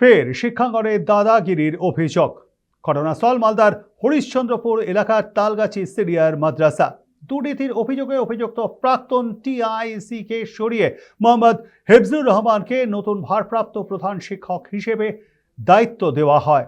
ফের শিক্ষাঙ্গনে দাদাগিরির অভিযোগ। ঘটনাস্থল মালদার হরিশ্চন্দ্রপুর এলাকার তালগাছি সিরিয়ার মাদ্রাসা। দুর্নীতির অভিযোগে অভিযুক্ত প্রাক্তন টিআইসি কে সরিয়ে মোহাম্মদ হেফজুর রহমানকে নতুন ভারপ্রাপ্ত প্রধান শিক্ষক হিসেবে দায়িত্ব দেওয়া হয়।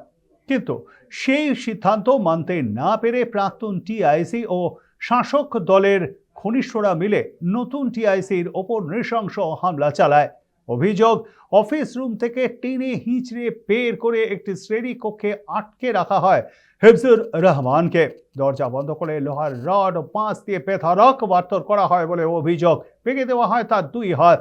কিন্তু সেই সিদ্ধান্ত মানতে না পেরে প্রাক্তন টিআইসি ও শাসক দলের ঘনিষ্ঠরা মিলে নতুন টিআইসির ওপর নৃশংস হামলা চালায়। অভিযোগ, অফিস রুম থেকে টেনে হিঁচড়ে বের করে একটি শ্রেণি কক্ষে আটকে রাখা হয় হেফজুর রহমানকে। দরজা বন্ধ করে লোহার রড ও পাঁচ দিয়ে বেধরক মারধর করা হয় বলে অভিযোগ। ভেঙে দেওয়া হয় তার দুই হাত।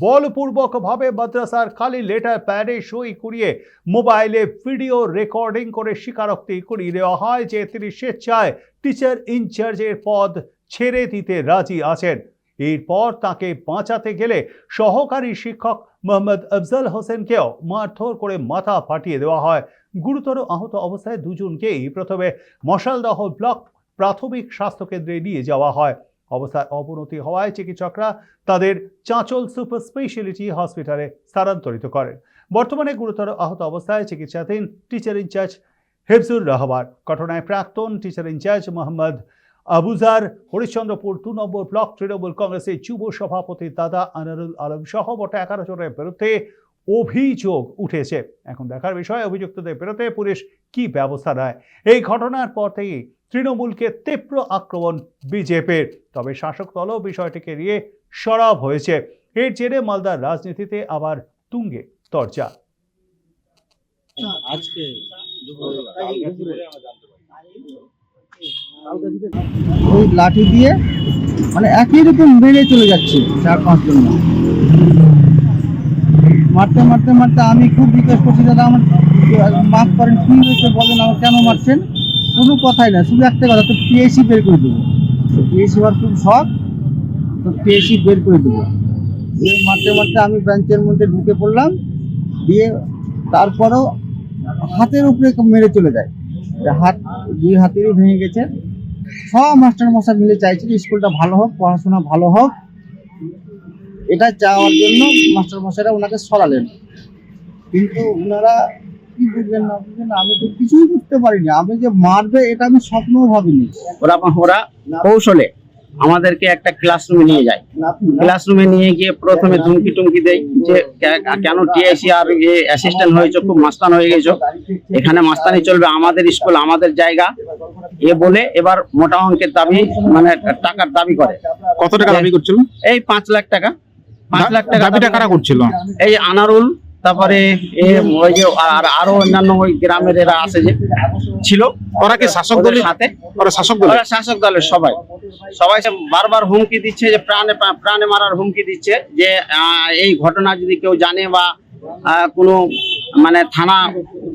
বলপূর্বকভাবে মাদ্রাসার খালি লেটার প্যাডে সই করিয়ে মোবাইলে ভিডিও রেকর্ডিং করে স্বীকারোক্তি করিয়ে দেওয়া হয় যে তিনি স্বেচ্ছায় টিচার ইনচার্জের পদ ছেড়ে দিতে রাজি আছেন। এরপর তাকে বাঁচাতে গেলে সহকারী শিক্ষক মোহাম্মদ আফজাল হোসেনকেও মারধর করে মাথা ফাটিয়ে দেওয়া হয়। গুরুতর আহত অবস্থায় দুজনকেই প্রথমে মশালদহ ব্লক প্রাথমিক স্বাস্থ্যকেন্দ্রে নিয়ে যাওয়া হয়। অবস্থার অবনতি হওয়ায় চিকিৎসকরা তাদের চাঁচল সুপার স্পেশালিটি হসপিটালে স্থানান্তরিত করেন। বর্তমানে গুরুতর আহত অবস্থায় চিকিৎসাধীন টিচার ইনচার্জ হেফজুর রহমান। ঘটনায় প্রাক্তন teacher in charge Mohammad Abuzar, Harishchandrapur, দু নম্বর ব্লক তৃণমূল কংগ্রেসের যুব সভাপতি দাদা আনারুল আলম সহ মোট এগারো জনের বিরুদ্ধে অভিযোগ উঠেছে। এখন দেখার বিষয়, অভিযুক্তদের বিরুদ্ধে পুলিশ কি ব্যবস্থা নেয়? এই ঘটনার পর থেকেই তৃণমূলকে তীব্র আক্রমণ বিজেপির। তবে শাসক দলও বিষয়টিকে নিয়ে সরব হয়েছে। এর জেরে মালদার রাজনীতিতে আবার তুঙ্গে চর্চা আজকে দুপুরবেলা কালকে দুপুরে আমরা জানতে পারি ওই লাঠি দিয়ে মানে একই রকম বেড়ে চলে যাচ্ছে চার পাঁচজন। মারতে মারতে মারতে আমি খুব রিকোয়েস্ট করছি, দাদা, আমার মাফ করেন, কি হয়েছে বলেন, আমার কেন মারছেন? কোনো কথাই না, শুধু একটা কথা, তো পিএসি বের করে দেবো। পিএসি হওয়ার খুব শখ, তো পিএসি বের করে দেবো। দিয়ে মারতে মারতে আমি বেঞ্চের মধ্যে ঢুকে পড়লাম, দিয়ে তারপরেও হাতের উপরে মেরে চলে যায়। হাত, দুই হাতেরই ভেঙে গেছে। সব মাস্টার মশাই মিলে চাইছে যে স্কুলটা ভালো হোক পড়াশোনা ভালো হোক। এটা চাওয়ার জন্য মাস্টার মশাইরা ওনাকে সরালেন। কিন্তু ওনারা কি বুঝলেন না বুঝলেন আমি তো কিছুই বুঝতে পারিনি। আমি যে মারবে এটা আমি স্বপ্নও ভাবিনি। ওরা ওরা কৌশলে আমাদেরকে একটা ক্লাসরুমে নিয়ে যায়। ক্লাসরুমে নিয়ে গিয়ে প্রথমে ধুমকি টুমকি দেয় যে কেন টিআইসি আর অ্যাসিস্ট্যান্ট হয়েছো? খুব মাস্তান হয়ে গেছো। এখানে মাস্তানি চলবে আমাদের স্কুল আমাদের জায়গা। এ বলে এবার মোটা অঙ্কের দাবি মানে টাকার দাবি করে। কত টাকা দাবি করছিল? এই পাঁচ লাখ টাকা। পাঁচ লাখ টাকা দাবিটা কারা করছিল? এই আনারুল তারপরে ওই যে আর আরও অন্যান্য ওই গ্রামের এরা আছে যে ছিল। ওরা কি শাসক দলের? সাথে। ওরা শাসক দলের? শাসক দলের সবাই। সবাই বারবার হুমকি দিচ্ছে যে প্রাণে প্রাণে মারার হুমকি দিচ্ছে যে এই ঘটনা যদি কেউ জানে বা কোনো মানে থানা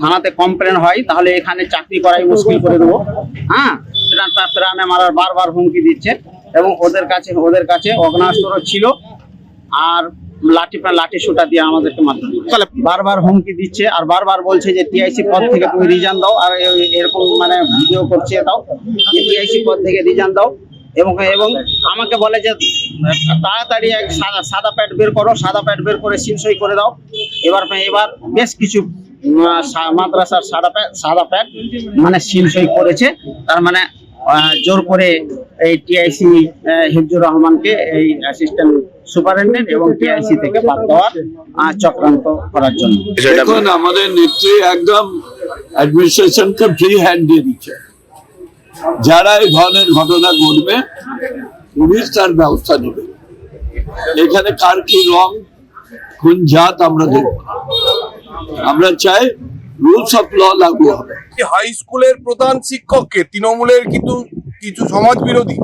থানাতে কমপ্লেন হয় তাহলে এখানে চাকরি করাই মুশকিল করে দেবো। হ্যাঁ? প্রাণে মারার বারবার হুমকি দিচ্ছে এবং ওদের কাছে ওদের কাছে অগ্নাস্ত্র ছিল আর লাঠি লাঠি সুটা দিয়ে আমাদেরকে মারতে তাহলে বারবার হুমকি দিচ্ছে আর বারবার বলছে যে টিআইসি পদ থেকে তুমি রিজাইন দাও আর এরকম মানে ভিডিও করছে দাও যে টিআইসি পদ থেকে রিজাইন দাও এবং এবং আমাকে বলে যে তাড়াতাড়ি এক সাদা সাদা প্যাড বের করো সাদা প্যাড বের করে সিলসই করে দাও। এবার এবার বেশ কিছু মাদ্রাসার সাদা প্যাড সাদা প্যাড মানে সিলসই করেছে। তার মানে জোর করে এই টিআইসি হিফজুর রহমানকে এই অ্যাসিস্ট্যান্ট সুপারিনটেন্ডেন্ট এবং টিআইসি থেকে বাদ দেওয়ার চক্রান্ত করার জন্য। দেখুন আমাদের নেত্রী একদম অ্যাডমিনিস্ট্রেশনকে ফ্রি হ্যান্ড দিয়ে দিচ্ছে। যারা এই ধরনের ঘটনা ঘটবে পুলিশ তার ব্যবস্থা নেবে। এখানে কার কি রং কোন জাত আমরা দেখব না। আমরা চাই রুলস অফ ল লাগু হবে। হাই স্কুলের প্রধান শিক্ষককে তৃণমূলের কিন্তু কিছু সমাজ বিরোধী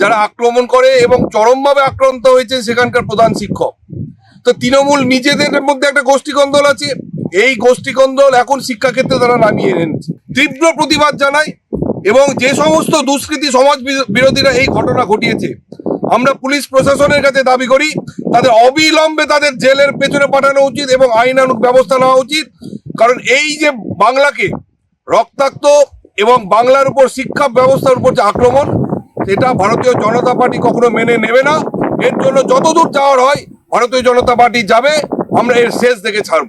যারা আক্রমণ করে এবং চরমভাবে আক্রান্ত হয়েছে সেখানকার প্রধান শিক্ষক। তো তৃণমূল নিজেদের মধ্যে একটা গোষ্ঠী গোষ্ঠীকন্দল আছে, এই গোষ্ঠী গোষ্ঠীকন্দল এখন শিক্ষাক্ষেত্রে তারা নামিয়ে এনেছে তীব্র প্রতিবাদ জানায় এবং যে সমস্ত দুষ্কৃতী সমাজ বিরোধীরা এই ঘটনা ঘটিয়েছে আমরা পুলিশ প্রশাসনের কাছে দাবি করি, তাদের অবিলম্বে তাদের জেলের পেছনে পাঠানো উচিত এবং আইনানুক ব্যবস্থা নেওয়া উচিত। কারণ এই যে বাংলাকে রক্তাক্ত এবং বাংলার উপর শিক্ষা ব্যবস্থার উপর যে আক্রমণ, সেটা ভারতীয় জনতা পার্টি কখনো মেনে নেবে না। এর জন্য যতদূর যাওয়ার হয়, ভারতীয় জনতা পার্টি যাবে, আমরা এর শেষ দেখে ছাড়ব।